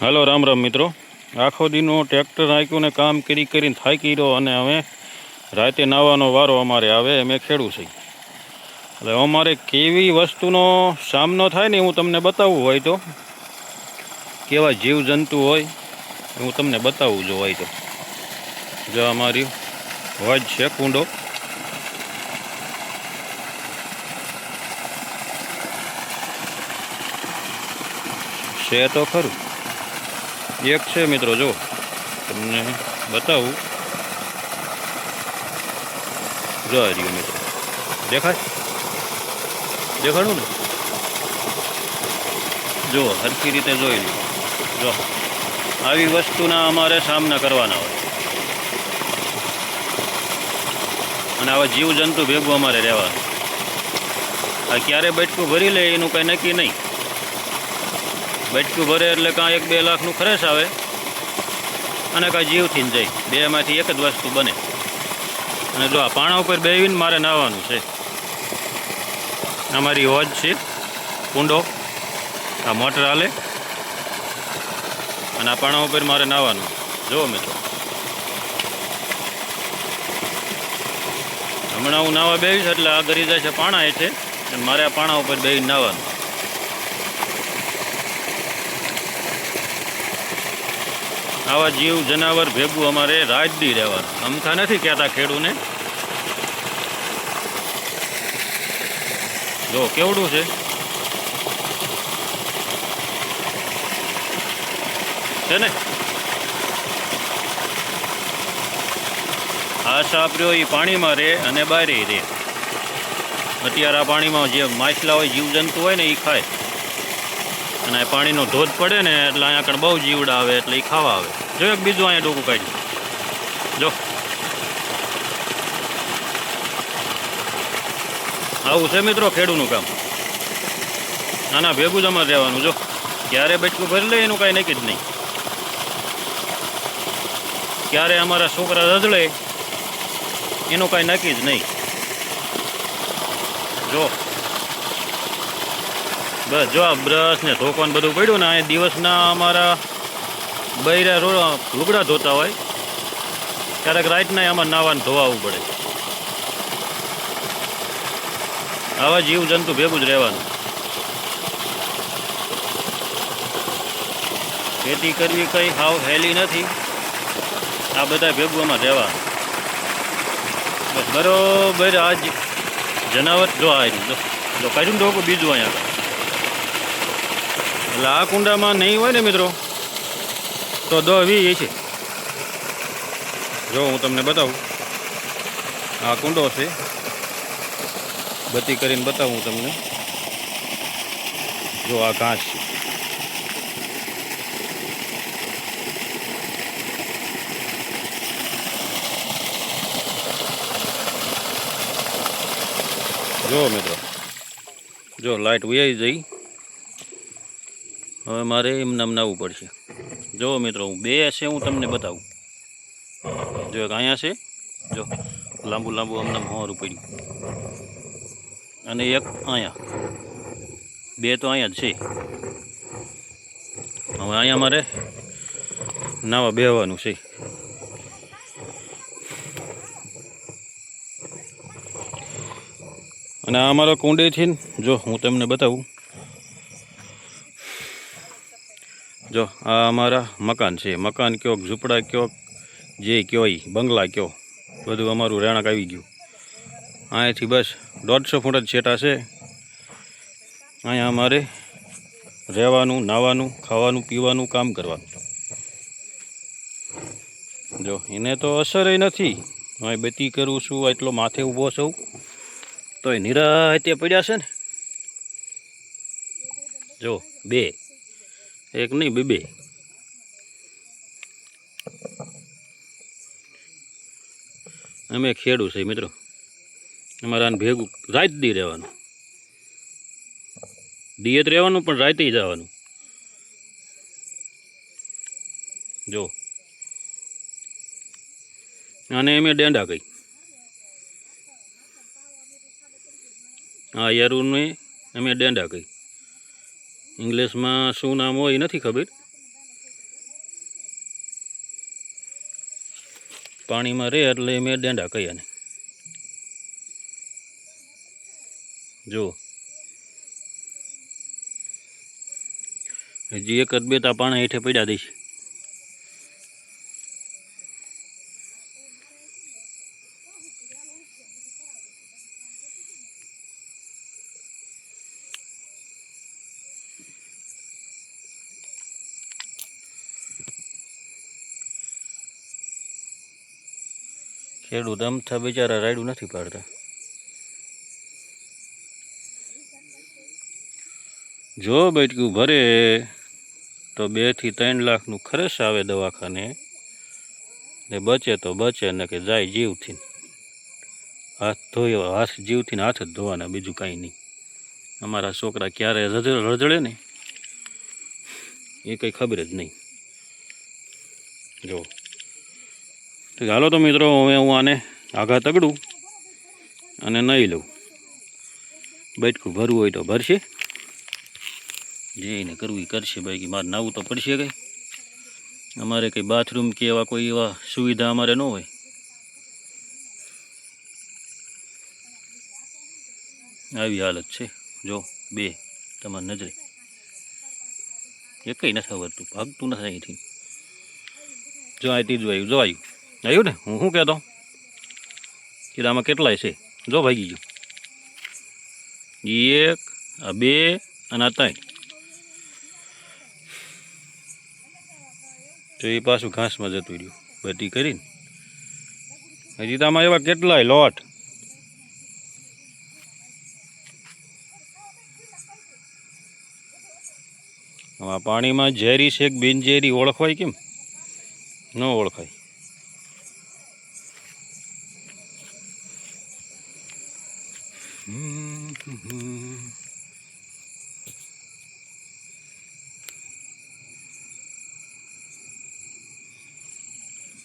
હાલો, રામ રામ મિત્રો. આખો દીનો ટ્રેક્ટર નાખ્યું ને કામ કરી કરીને થાકી રહ્યો અને હવે રાતે નાવાનો વારો અમારે આવે અમે ખેડું છે. એટલે અમારે કેવી વસ્તુનો સામનો થાય ને હું તમને બતાવવું હોય તો. કેવા જીવજંતુ હોય હું તમને બતાવું જો હોય તો. જો અમારી વજ છે કુંડો. છે તો ખરું. એક છે મિત્રો, જો. તમને બતાવું. જો રહ્યું મિત્રો. દેખાય? દેખાડું ને? જો, હરખી રીતે જોઈ લો જો. આવી વસ્તુના અમારે સામના કરવાના હોય. અને આવા જીવજંતુ ભેગું અમારે રહેવાનું. આ ક્યારે બેઠકું ભરી લે, એનું કંઈ નક્કી નહીં. બેઠકું ભરે એટલે કાં એક બે લાખનું ખરેશ આવે. અને કાં જીવથી જાય. બેમાંથી એક જ વસ્તુ બને. અને જો આ પાણા ઉપર બેવીને મારે નાહવાનું છે. અમારી હોજ છે. કુંડો. આ મોટર હાલે. અને આ પાણા ઉપર મારે નાહવાનું. જુઓ મિત્રો. હમણાં હું નાવા બેવીશ એટલે આ ગરી છે પાણા એ છે અને મારે આ પાણા ઉપર બેવીને નાહવાનું. આવા જીવ, જનાવર ભેગું અમારે રાજદી રહેવાનું અમથા નથી કહેતા ખેડૂને. જો, કેવડું છે? છે ને? આ સાપ રહ્યો એ પાણીમાં રહે અને બારે રહે. અત્યારે આ પાણીમાં જે માછલા હોય, જીવજંતુ હોય ને એ ખાય. અને પાણીનો ધોધ પડે ને એટલે અહીંયા આગળ બહુ જીવડા આવે એટલે એ ખાવા આવે. જો એક બીજું અહીંયા ડોકું કાઢ્યું. જો. આવું છે મિત્રો ખેડૂનું કામ. આના ભેગું જ અમારે રહેવાનું, જો. ક્યારે બચકું ભરી લે એનું કાંઈ નક્કી જ નહીં. ક્યારે અમારા છોકરા રજળે, એનું કાંઈ નક્કી જ નહીં. જો. બસ જો આ બ્રશ ને ધોકવાનું બધું પડ્યું ને અહીંયા દિવસના અમારા બૈરા રો લુગડા ધોતા હોય, ક્યારેક રાતના આમાં નાવાનું ધોવાવું પડે. આવા જીવજંતુ ભેગું જ રહેવાનું. ખેતી કરવી કંઈ હાવ હેલી નથી, આ બધા ભેગું આમાં રહેવાનું. બસ બરોબર આજ જનાવર, જો આ જો કાઢ્યું ને બીજું અહીંયા. એટલે આ કુંડામાં નહીં હોય ને મિત્રો, તો દહ વી છે. જો હું તમને બતાવું, આ કુંડો છે. બત્તી કરીને બતાવું તમને. જો આ ઘાસ છે. જો મિત્રો, જો લાઇટ ઉયાઈ જઈ હવે મારે એમ નામ નાવવું પડશે. જો મિત્રો, હું બે છે હું તમને બતાવું. જો એક અહીંયા છે, જો, લાંબુ લાંબુ અમને હોરું પડ્યું. અને એક અહીંયા. બે તો અહીંયા જ છે. હવે અહીંયા મારે નાવા બેહવાનું છે. અને આ અમારો કુંડેથી ને, જો, હું તમને બતાવું. જો, આ અમારા મકાન છે. મકાન કયો ઝૂંપડા કયો જે કયો બંગલા કયો બધું અમારું રહેણાંક આવી ગયું. અહીંયાથી બસ દોઢસો ફૂટ જ છેટા છે. અહીંયા અમારે રહેવાનું, નાવાનું, ખાવાનું, પીવાનું, કામ કરવાનું. જો, એને તો અસર નથી. હવે બેતી કરું છું એટલો માથે ઊભો છું. તો એ નિરાતે પડ્યા છે ને? જો, બે. એક નહીં, બે બે. અમે ખેડું છે મિત્રો. અમારા ભેગું રાત દી રહેવાનું. દિયત રહેવાનું, પણ રાતે જવાનું. જો. અને એમે ડેંડા કઈ. હા, યારુને અમે ડેંડા કહી ઇંગ્લિશમાં શું નામ હોય એ નથી ખબર. પાણીમાં રહે એટલે મેં ડેંડા કહ્યા જો હજી એક અદબેતા પાણી હેઠે પડ્યા દઈશ. ખેડૂત અમથા બિચારા રાયડું નથી પાડતા. જો બેટકું ભરે, તો બેથી ત્રણ લાખનું ખરેશ આવે દવાખાને. ને બચે તો બચે, ને કે જાય જીવથી. હાથ ધોયો, હાથ જીવથી હાથ જ ધોવાના, બીજું કાંઈ નહીં. અમારા છોકરા ક્યારે રજ- રજળે ને? એ કંઈ ખબર જ નહીં. જો. હાલો તો મિત્રો, હવે હું આને આઘા તગડું અને નહીં લઉં. બેઠકું ભરવું હોય તો ભરશે. જે એને કરવું એ કરશે, બાકી મારે નાવું તો પડશે કંઈ. અમારે કંઈ બાથરૂમ કે એવા કોઈ એવા સુવિધા અમારે ન હોય. આવી હાલત છે. જો, બે, તમારી નજરે. એકઈ નથી આવડતું, ભાગતું નથી અહીંથી. જો, અહીંથી જોયું આવ્યું જો આવ્યું ને? હું શું કહેતો? કીધું આમાં કેટલાય છે? જો ભાગી ગયું એક, આ બે અને આ ત્રણ. તો એ પાછું ઘાસમાં જતું રહ્યું. બધી કરીને. હજી તો એવા કેટલાય લોટ. આમાં પાણીમાં ઝેરી છે કે બિનઝેરી ઓળખવાય કેમ? ન ઓળખાય. 음, 음, 음.